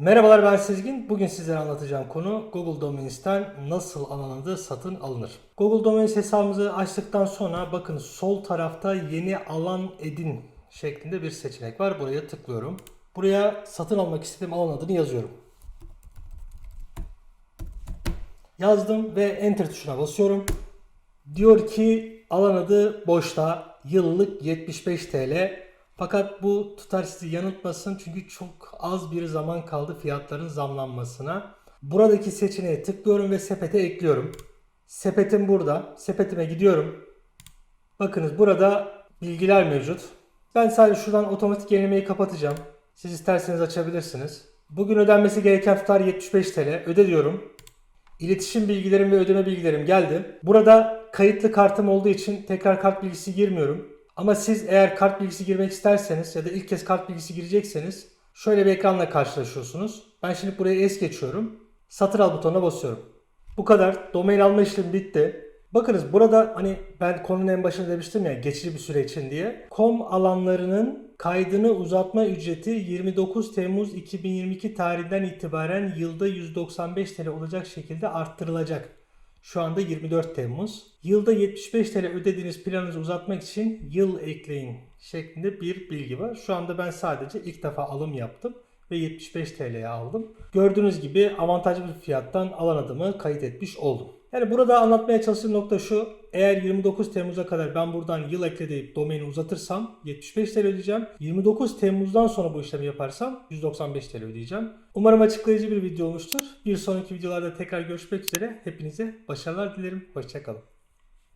Merhabalar ben Sezgin. Bugün sizlere anlatacağım konu Google Domains'ten nasıl alan adı satın alınır. Google Domains hesabımızı açtıktan sonra bakın sol tarafta yeni alan edin şeklinde bir seçenek var. Buraya tıklıyorum. Buraya satın almak istediğim alan adını yazıyorum. Yazdım ve enter tuşuna basıyorum. Diyor ki alan adı boşta yıllık 75 TL. Fakat bu tutar sizi yanıltmasın çünkü çok az bir zaman kaldı fiyatların zamlanmasına. Buradaki seçeneğe tıklıyorum ve sepete ekliyorum. Sepetim burada. Sepetime gidiyorum. Bakınız burada bilgiler mevcut. Ben sadece şuradan otomatik yenilemeyi kapatacağım. Siz isterseniz açabilirsiniz. Bugün ödenmesi gereken tutar 75 TL. Öde diyorum. İletişim bilgilerim ve ödeme bilgilerim geldi. Burada kayıtlı kartım olduğu için tekrar kart bilgisi girmiyorum. Ama siz eğer kart bilgisi girmek isterseniz ya da ilk kez kart bilgisi girecekseniz şöyle bir ekranla karşılaşıyorsunuz. Ben şimdi buraya es geçiyorum. Satır al butonuna basıyorum. Bu kadar. Domain alma işlemi bitti. Bakınız burada hani ben konunun en başında demiştim ya geçici bir süre için diye. Com alanlarının kaydını uzatma ücreti 29 Temmuz 2022 tarihinden itibaren yılda 195 TL olacak şekilde arttırılacak. Şu anda 24 Temmuz. Yılda 75 TL ödediğiniz planınızı uzatmak için yıl ekleyin şeklinde bir bilgi var. Şu anda ben sadece ilk defa alım yaptım ve 75 TL'ye aldım. Gördüğünüz gibi avantajlı bir fiyattan alan adımı kayıt etmiş oldum. Yani burada anlatmaya çalıştığım nokta şu. Eğer 29 Temmuz'a kadar ben buradan yıl ekle deyip domaini uzatırsam 75 TL ödeyeceğim. 29 Temmuz'dan sonra bu işlemi yaparsam 195 TL ödeyeceğim. Umarım açıklayıcı bir video olmuştur. Bir sonraki videolarda tekrar görüşmek üzere. Hepinize başarılar dilerim. Hoşçakalın.